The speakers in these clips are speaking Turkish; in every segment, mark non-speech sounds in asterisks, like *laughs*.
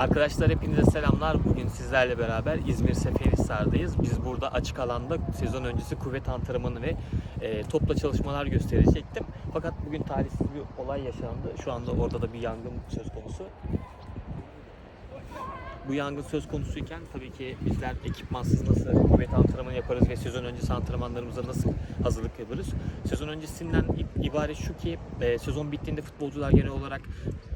Arkadaşlar hepinize selamlar. Bugün sizlerle beraber İzmir Seferihisar'dayız. Biz burada açık alanda sezon öncesi kuvvet antrenmanı ve e, topla çalışmalar gösterecektim. Fakat bugün talihsiz bir olay yaşandı. Şu anda orada da bir yangın söz konusu. Bu yangın söz konusuyken tabii ki bizler ekipmansız nasıl kuvvet yaparız ve sezon öncesi antrenmanlarımıza nasıl hazırlık yaparız? Sezon öncesinden ibaret şu ki e, sezon bittiğinde futbolcular genel olarak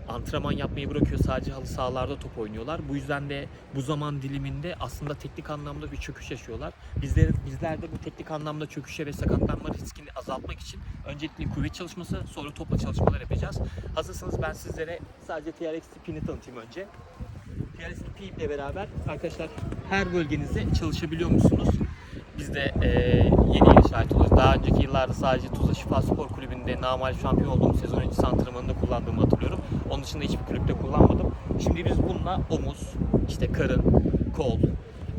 antrenman yapmayı bırakıyor. Sadece halı sahalarda top oynuyorlar. Bu yüzden de bu zaman diliminde aslında teknik anlamda bir çöküş yaşıyorlar. Bizler, bizler de bu teknik anlamda çöküşe ve sakatlanma riskini azaltmak için öncelikle kuvvet çalışması sonra topla çalışmalar yapacağız. Hazırsanız ben sizlere sadece TRX tipini tanıtayım önce. TRX tipi beraber arkadaşlar her bölgenizde çalışabiliyor musunuz? Biz de e, yeni yeni şahit oluyoruz. Daha önceki yıllarda sadece Tuzla Şifa Spor Kulübü'nde namal şampiyon olduğum sezon öncesi antrenmanında kullandığımı hatırlıyorum. Onun dışında hiçbir kulüpte kullanmadım. Şimdi biz bununla omuz, işte karın, kol,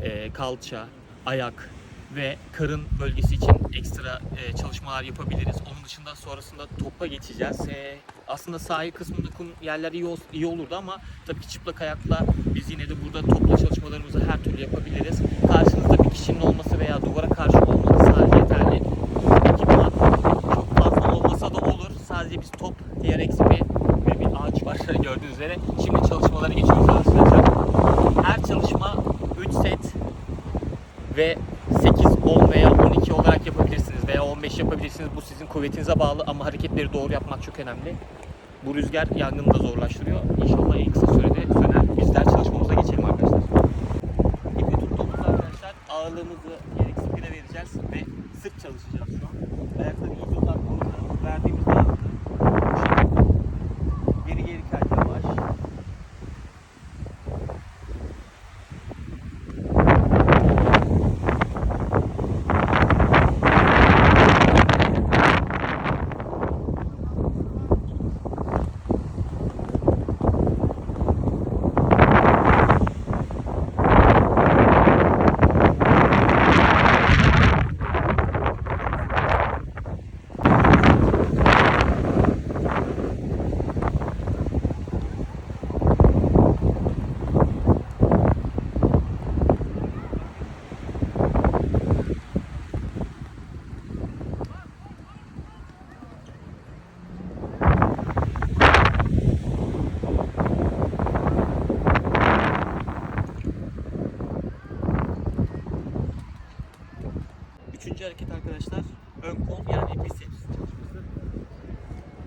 e, kalça, ayak ve karın bölgesi için ekstra e, çalışmalar yapabiliriz. Onun dışında sonrasında topa geçeceğiz. E, aslında sahil kısmında kum yerler iyi, ol- iyi olurdu ama tabii ki çıplak ayakla biz yine de burada topla çalışmalarımızı her türlü yapabiliriz. Karşınızda bir kişinin olması veya duvara karşı olması sadece yeterli. Ekipman çok fazla olmasa da olur. Sadece biz top, diğer eksi bir, ve bir ağaç var gördüğünüz üzere. Şimdi çalışmalara geçiyoruz arkadaşlar. Her çalışma 3 set ve 8, 10 veya 12 olarak yapabilirsiniz veya 15 yapabilirsiniz. Bu sizin kuvvetinize bağlı ama hareketleri doğru yapmak çok önemli. Bu rüzgar yangını da zorlaştırıyor. İnşallah en kısa sürede söner. Bizler çalışmamıza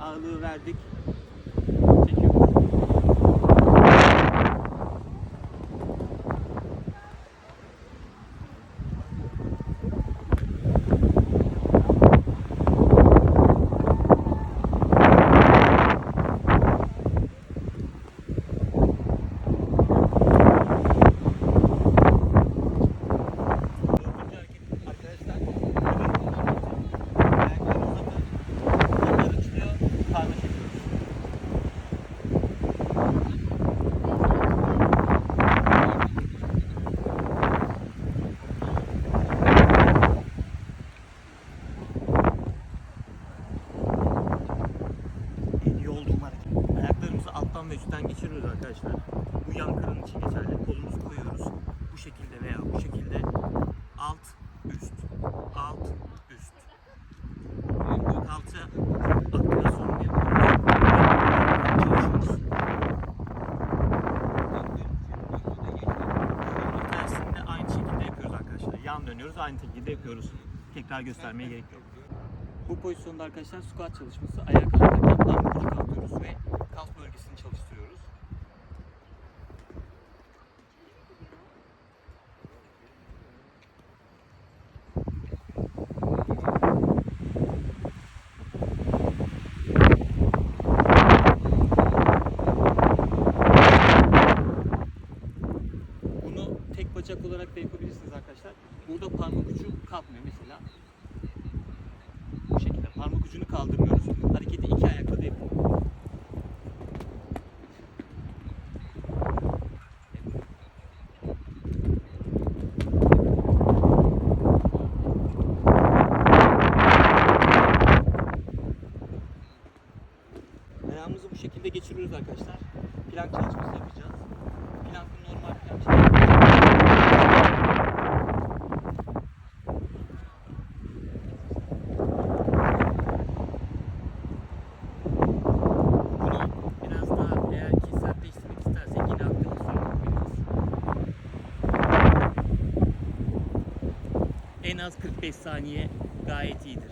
Ağırlığı verdik. Çekiyoruz. Dördüncü hareket arkadaşlar. Ayakları uzatın. Kollar açılıyor. Karnı çekiyoruz. En iyi olduğum hareket. Ayaklarımızı alttan ve üstten geçiriyoruz arkadaşlar. Bu yan karın için geçerli. Kolumuzu koyuyoruz. Bu şekilde veya bu şekilde alt, üst, alt, üst. Kalça şekilde yapıyoruz arkadaşlar. Yan dönüyoruz, aynı şekilde yapıyoruz. Tekrar göstermeye gerek yok. Bu pozisyonda arkadaşlar squat çalışması. Ayak altından parmak ucu kaldırıyoruz ve bacak olarak da yapabilirsiniz arkadaşlar. Burada parmak ucu kalkmıyor mesela. Bu şekilde parmak ucunu kaldırmıyoruz. Hareketi iki ayakla da yapın. Ayağımızı bu şekilde geçiriyoruz arkadaşlar. Plank çalışması yapacağız. Az 45 saniye gayet iyidir. *laughs*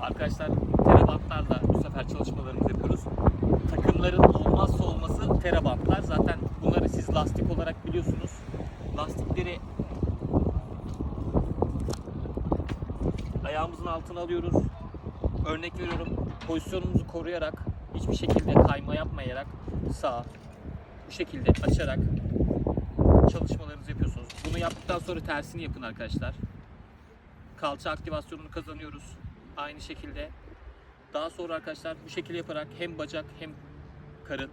Arkadaşlar terabantlarla bu sefer çalışmalarımızı yapıyoruz. Takımların olmazsa olması terabantlar. Zaten bunları siz lastik olarak biliyorsunuz. Lastikleri ayağımızın altına alıyoruz. Örnek veriyorum pozisyonumuzu koruyarak hiçbir şekilde kayma yapmayarak sağ bu şekilde açarak çalışmalarınızı yapıyorsunuz. Bunu yaptıktan sonra tersini yapın arkadaşlar. Kalça aktivasyonunu kazanıyoruz. Aynı şekilde. Daha sonra arkadaşlar bu şekilde yaparak hem bacak hem karın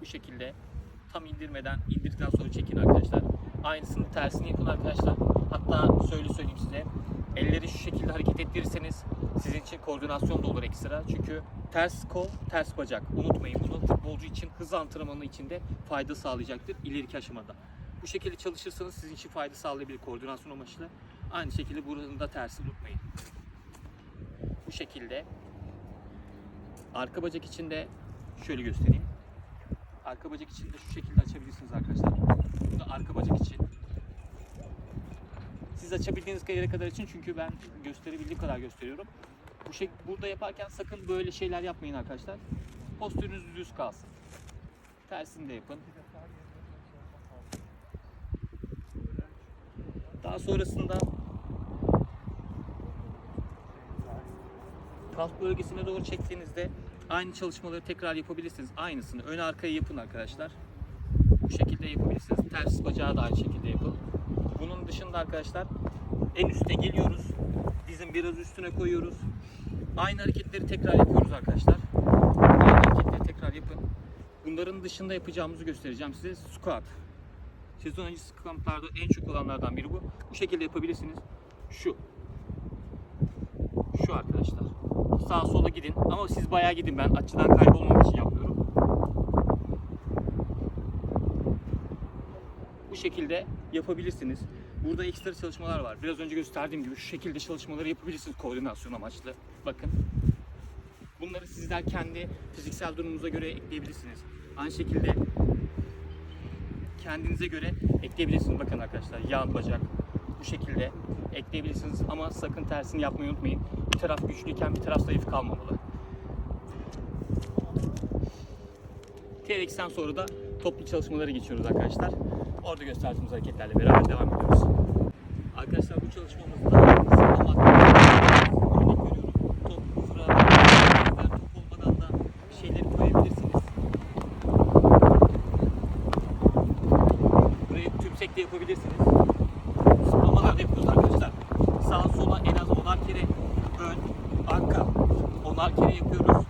bu şekilde tam indirmeden indirdikten sonra çekin arkadaşlar. Aynısını tersini yapın arkadaşlar. Hatta şöyle söyleyeyim size. Elleri şu şekilde hareket ettirirseniz sizin için koordinasyon da olur ekstra. Çünkü ters kol, ters bacak. Unutmayın bunu. Futbolcu için hız antrenmanı içinde fayda sağlayacaktır ileriki aşamada. Bu şekilde çalışırsanız sizin için fayda sağlayabilir koordinasyon amaçlı. Aynı şekilde buranın da tersi unutmayın. Bu şekilde. Arka bacak için de şöyle göstereyim. Arka bacak için de şu şekilde açabilirsiniz arkadaşlar. Bu da arka bacak için. Siz açabildiğiniz yere kadar için çünkü ben gösterebildiğim kadar gösteriyorum. Bu şey burada yaparken sakın böyle şeyler yapmayın arkadaşlar. Postürünüz düz kalsın. Tersini de yapın. Daha sonrasında kalp bölgesine doğru çektiğinizde aynı çalışmaları tekrar yapabilirsiniz. Aynısını ön arkaya yapın arkadaşlar. Bu şekilde yapabilirsiniz. Ters bacağı da aynı şekilde yapın. Dışında arkadaşlar en üste geliyoruz. Dizin biraz üstüne koyuyoruz. Aynı hareketleri tekrar yapıyoruz arkadaşlar. Aynı hareketleri tekrar yapın. Bunların dışında yapacağımızı göstereceğim size. Squat. Sezon öncesi squatlarda en çok olanlardan biri bu. Bu şekilde yapabilirsiniz. Şu. Şu arkadaşlar. Sağa sola gidin ama siz bayağı gidin ben açıdan kaybolmam için yapıyorum. Bu şekilde yapabilirsiniz. Burada ekstra çalışmalar var. Biraz önce gösterdiğim gibi şu şekilde çalışmaları yapabilirsiniz koordinasyon amaçlı. Bakın. Bunları sizler kendi fiziksel durumunuza göre ekleyebilirsiniz. Aynı şekilde kendinize göre ekleyebilirsiniz. Bakın arkadaşlar yan bacak bu şekilde ekleyebilirsiniz ama sakın tersini yapmayı unutmayın. Bir taraf güçlüyken bir taraf zayıf kalmamalı. TRX'ten sonra da toplu çalışmalara geçiyoruz arkadaşlar. Orada gösterdiğimiz hareketlerle beraber devam ediyoruz. Arkadaşlar bu çalışmamızda sağlam atmak. Örnek veriyorum. Top sıra, top olmadan da şeyleri koyabilirsiniz. Burayı tümsek de yapabilirsiniz. Zıplamalar da yapıyoruz arkadaşlar. Sağa sola en az 10'ar kere ön, arka 10'ar kere yapıyoruz.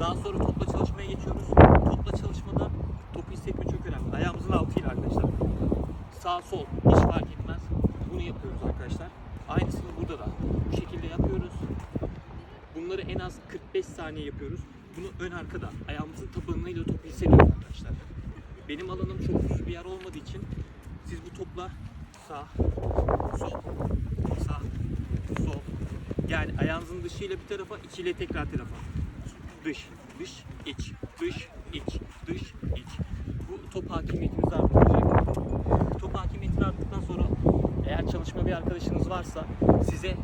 Daha sonra topla çalışmaya geçiyoruz. Topla çalışmada topu hissetme çok önemli. Ayağımızın altıyla arkadaşlar. Sağ sol hiç fark etmez. Bunu yapıyoruz arkadaşlar. Aynısını burada da bu şekilde yapıyoruz. Bunları en az 45 saniye yapıyoruz. Bunu ön arkada ayağımızın tabanıyla topu hissediyoruz arkadaşlar. Benim alanım çok düz bir yer olmadığı için siz bu topla sağ, sol, sağ, sol. Yani ayağınızın dışıyla bir tarafa, içiyle tekrar tarafa. Dış, dış, iç, dış, iç, dış, iç. Bu top hakimiyetinizi arttıracak. Top hakimiyetini arttıktan sonra çalışma bir arkadaşınız varsa size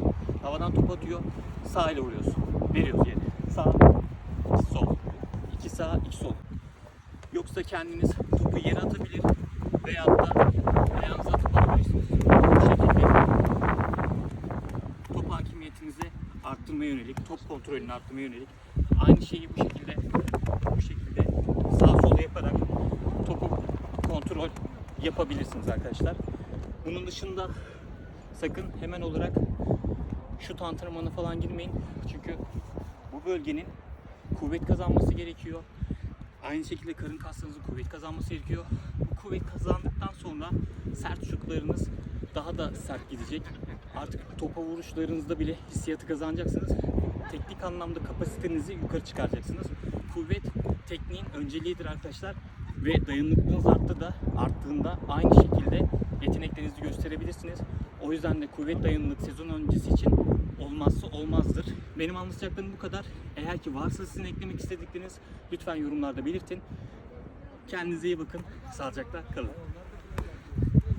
havadan top atıyor, sağ ile vuruyorsun. Veriyoruz yere. Sağ, sol. İki sağ, iki sol. Yoksa kendiniz topu yere atabilir veyahut da ayağınıza atıp alabilirsiniz. Bu şekilde top hakimiyetinizi arttırmaya yönelik, top kontrolünü arttırmaya yönelik aynı şeyi bu şekilde bu şekilde sağ sola yaparak topu kontrol yapabilirsiniz arkadaşlar. Bunun dışında sakın hemen olarak şut antrenmanı falan girmeyin. Çünkü bu bölgenin kuvvet kazanması gerekiyor. Aynı şekilde karın kaslarınızın kuvvet kazanması gerekiyor. Bu kuvvet kazandıktan sonra sert şutlarınız daha da sert gidecek. Artık topa vuruşlarınızda bile hissiyatı kazanacaksınız. Teknik anlamda kapasitenizi yukarı çıkaracaksınız. Kuvvet tekniğin önceliğidir arkadaşlar. Ve dayanıklılığınız arttı da arttığında aynı şekilde yeteneklerinizi gösterebilirsiniz. O yüzden de kuvvet dayanıklılık sezon öncesi için olmazsa olmazdır. Benim anlatacaklarım bu kadar. Eğer ki varsa sizin eklemek istedikleriniz lütfen yorumlarda belirtin. Kendinize iyi bakın. Sağlıcakla kalın.